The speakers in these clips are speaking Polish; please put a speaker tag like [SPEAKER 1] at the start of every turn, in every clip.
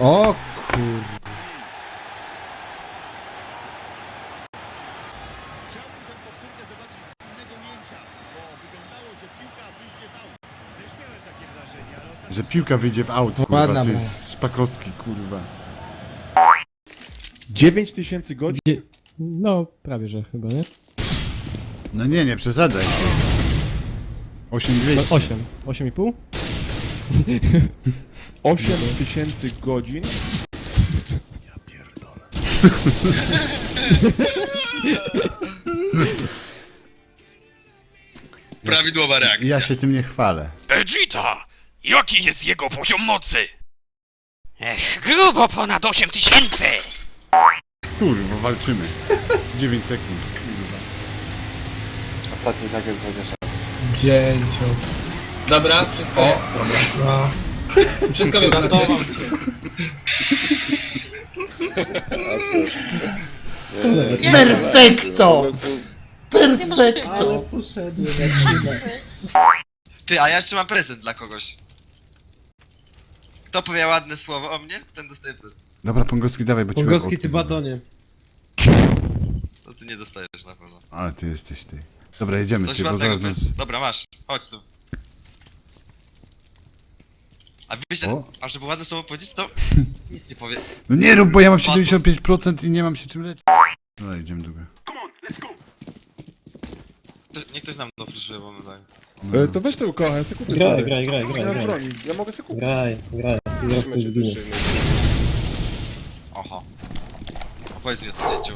[SPEAKER 1] O kur...
[SPEAKER 2] Chciałbym tę powtórkę zobaczyć z innego ujęcia, bo wyglądało, że piłka wyjdzie w aut. Też miałem takie wrażenie, ale ostatnio...
[SPEAKER 3] Że piłka wyjdzie w aut, kurwa,
[SPEAKER 1] ładna
[SPEAKER 3] ty
[SPEAKER 1] mu.
[SPEAKER 3] szpakowski, kurwa.
[SPEAKER 4] 9 tysięcy godzin?
[SPEAKER 5] Gdzie... No, prawie że chyba, nie?
[SPEAKER 3] No nie, nie przesadzaj. 8200.
[SPEAKER 5] No, 8. 8,5?
[SPEAKER 4] 8 tysięcy godzin?
[SPEAKER 6] Prawidłowa reakcja.
[SPEAKER 3] Ja się tym nie chwalę.
[SPEAKER 7] Vegeta! Jaki jest jego poziom mocy? Ech, grubo ponad 8 tysięcy!
[SPEAKER 3] Kurwa, walczymy. 9 sekund. Kurwa.
[SPEAKER 1] Dzięcio.
[SPEAKER 8] Dobra, wszystko jest. Wszystko wypracował.
[SPEAKER 3] Perfekto! Perfekto!
[SPEAKER 6] Ty, a ja jeszcze mam prezent dla kogoś. Kto powie ładne słowo o mnie, ten dostaje prezent.
[SPEAKER 3] Dobra, Pongowski, dawaj, bo ci łeb
[SPEAKER 8] Pongowski, ty
[SPEAKER 3] odpływa.
[SPEAKER 8] batonie.
[SPEAKER 6] No ty nie dostajesz na pewno.
[SPEAKER 3] Ale ty jesteś ty. Dobra, jedziemy,
[SPEAKER 6] Coś
[SPEAKER 3] ty, bo
[SPEAKER 6] ładnego.
[SPEAKER 3] zaraz nas...
[SPEAKER 6] Dobra, masz. Chodź tu. A wiecie,
[SPEAKER 3] O.
[SPEAKER 6] a żeby ładne słowo powiedzieć, to nic nie powie.
[SPEAKER 3] No nie rób, bo ja mam 75% i nie mam się czym leczyć. No, idziemy długo.
[SPEAKER 6] Ktoś- Niech ktoś nam dofryszuje, bo my tak.
[SPEAKER 3] No.
[SPEAKER 4] E, to weź tego kocha, ja sobie kupię
[SPEAKER 8] Graj,
[SPEAKER 4] stary.
[SPEAKER 8] graj, graj,
[SPEAKER 4] Nie
[SPEAKER 8] graj,
[SPEAKER 4] mam
[SPEAKER 8] graj.
[SPEAKER 4] broni, ja mogę sobie kupić.
[SPEAKER 8] Graj, graj. I zaraz ktoś zginie.
[SPEAKER 6] Oho. Opowiedz mi o tym dzieciu.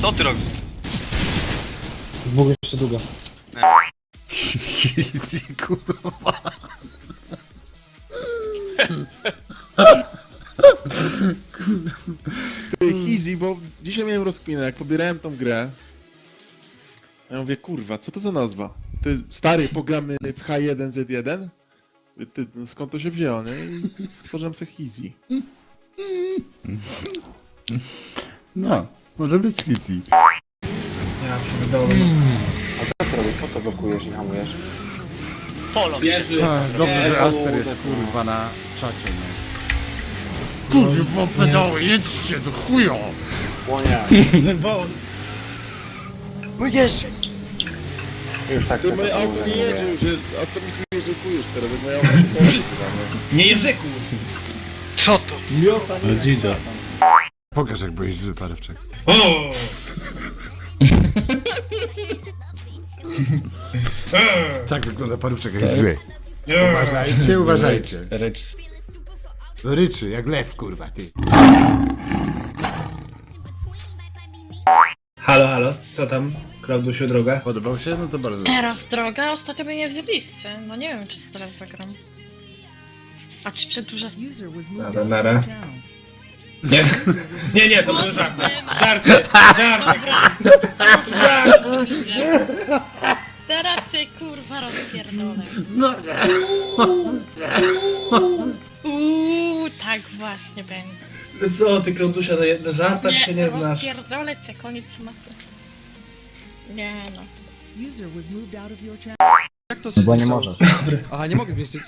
[SPEAKER 6] Co ty robisz?
[SPEAKER 8] Dwóch jeszcze długo.
[SPEAKER 3] kurwa.
[SPEAKER 4] Ty, easy, bo dzisiaj miałem rozkminę, jak pobierałem tą grę. Ja mówię, kurwa, co to za nazwa? Ty, stary, pogramy w H1Z1? Ty, no skąd to się wzięło, nie? I stworzyłem sobie easy.
[SPEAKER 3] No, może być easy.
[SPEAKER 8] Ja się wydało. Robisz? Po co blokujesz i hamujesz?
[SPEAKER 7] Polo
[SPEAKER 3] Ach, Dobrze, że Aster jest kurwa na czacie, nie? Kurwa, pedały, jedźcie do chuja!
[SPEAKER 8] Łonia. Już tak.
[SPEAKER 4] Ty,
[SPEAKER 8] tak,
[SPEAKER 4] moje auto nie jedzie, że, a co mi tu językujesz teraz? Jak moje auto kończy, chyba, no.
[SPEAKER 8] Nie języku!
[SPEAKER 7] Co to?
[SPEAKER 8] Miota nie
[SPEAKER 3] Pokaż jak byłeś zły, parewczak.
[SPEAKER 8] O!
[SPEAKER 3] Tak wygląda parówczak, jak jest zły. Uważajcie, uważajcie. Ryczy, jak lew, kurwa, ty.
[SPEAKER 8] Halo, halo, co tam? Klaudusiu, droga?
[SPEAKER 3] Podobał się? No to bardzo
[SPEAKER 9] Teraz droga, ostatnio mnie wzięliście. No nie wiem, czy teraz zagram. A czy przedłuża...
[SPEAKER 8] Nara, nara. Nie, nie, nie, to były żarty. Żarty, żarty.
[SPEAKER 9] Teraz rozpierdolę.
[SPEAKER 3] No.
[SPEAKER 9] Uuu, tak właśnie będzie.
[SPEAKER 8] Co ty, Klaudusia, na, na żartach się nie znasz.
[SPEAKER 9] rozpierdolę cię, koniec tematu. Nie no.
[SPEAKER 1] Jak to się Bo nie możesz. Aha, nie mogę zmieścić.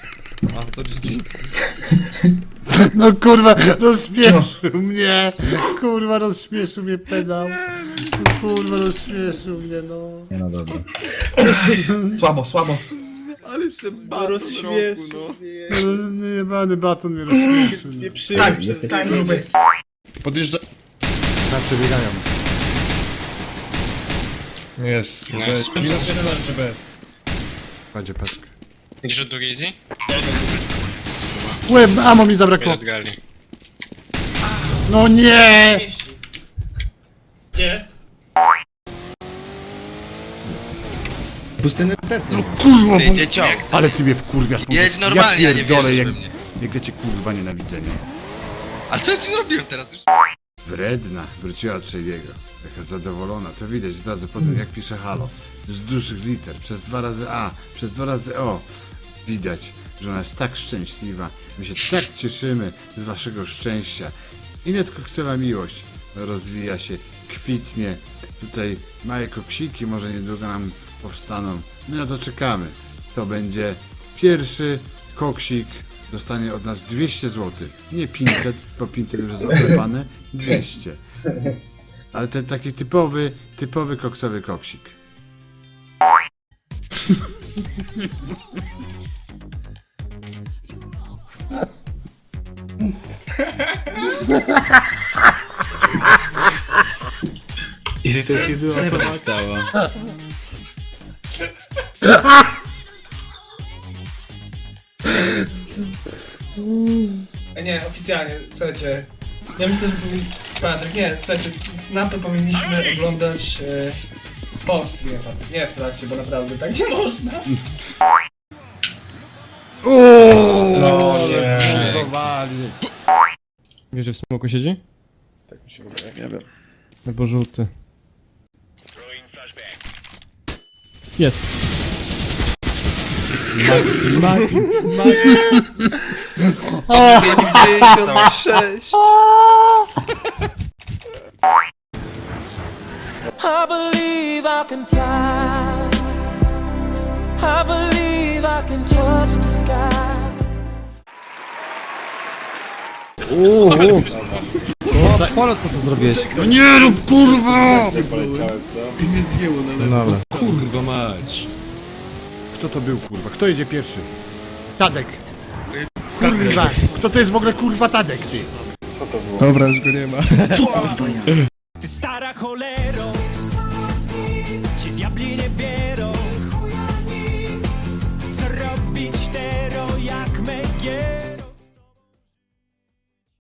[SPEAKER 1] A, to GG.
[SPEAKER 3] No kurwa, rozśmieszył mnie. Kurwa, rozśmieszył mnie pedał. Kurwa, rozśmieszył mnie, no.
[SPEAKER 1] Nie no dobra.
[SPEAKER 8] Słabo, słabo.
[SPEAKER 4] Ale jestem bardzo roku, no.
[SPEAKER 3] No, Niebany baton mnie rozśmieszył. no.
[SPEAKER 8] Stań, stań, gruby.
[SPEAKER 1] Podjeżdża...
[SPEAKER 3] Tak, przebiegają.
[SPEAKER 1] Jest. Minus 16 bez.
[SPEAKER 3] Kładzie paczkę.
[SPEAKER 7] Gdzieś od drugiej easy?
[SPEAKER 3] Łeb, amo mi zabrakło. No nie!
[SPEAKER 8] Gdzie jest?
[SPEAKER 1] Pustyny też nie
[SPEAKER 3] Kurwa,
[SPEAKER 6] Ty,
[SPEAKER 3] bo... Ale ty mnie wkurwiasz. po
[SPEAKER 6] Jedź
[SPEAKER 3] prostu.
[SPEAKER 6] normalnie,
[SPEAKER 3] ja
[SPEAKER 6] a nie
[SPEAKER 3] pierdolę,
[SPEAKER 6] wierzysz
[SPEAKER 3] jak,
[SPEAKER 6] we mnie.
[SPEAKER 3] jak ja cię kurwa nienawidzę, nie?
[SPEAKER 6] Ale co ja ci zrobiłem teraz już?
[SPEAKER 3] Wredna, wróciła od Szejdiego. Jaka zadowolona, to widać od razu po tym, jak pisze halo. Z dużych liter, przez dwa razy A, przez dwa razy O. Widać, że ona jest tak szczęśliwa. My się tak cieszymy z waszego szczęścia. I net koksowa miłość rozwija się, kwitnie. Tutaj małe koksiki może niedługo nam powstaną. My na to czekamy. To będzie pierwszy koksik dostanie od nas 200 zł. Nie 500, bo 500 już jest oklepane, 200. Ale ten taki typowy, typowy koksowy koksik.
[SPEAKER 10] I to ci było co stało.
[SPEAKER 8] Nie, oficjalnie, słuchajcie. Ja myślę, że powinien... Patryk, nie, słuchajcie, s- snapy powinniśmy oglądać e, po streamie, Patryk. Nie w trakcie, bo naprawdę tak nie można.
[SPEAKER 3] Ooo,
[SPEAKER 10] nie.
[SPEAKER 3] zmontowali.
[SPEAKER 5] Wiesz, że w smoku siedzi?
[SPEAKER 4] Tak mi się wydaje, nie wiem.
[SPEAKER 5] Albo żółty. Jest. Magi, magi.
[SPEAKER 11] Mówili, gdzie jest są.
[SPEAKER 12] I believe I can fly. I believe I can touch the sky.
[SPEAKER 1] O, Polo, co to zrobiłeś?
[SPEAKER 3] No nie rób kurwa!
[SPEAKER 1] No ale.
[SPEAKER 13] Kurwa mać.
[SPEAKER 3] Kto to był kurwa? Kto jedzie pierwszy? Tadek. Kurwa, kto to jest w ogóle kurwa Tadek ty?
[SPEAKER 1] Dobra, już go nie ma.
[SPEAKER 12] Ty stara cholero, ci diabli nie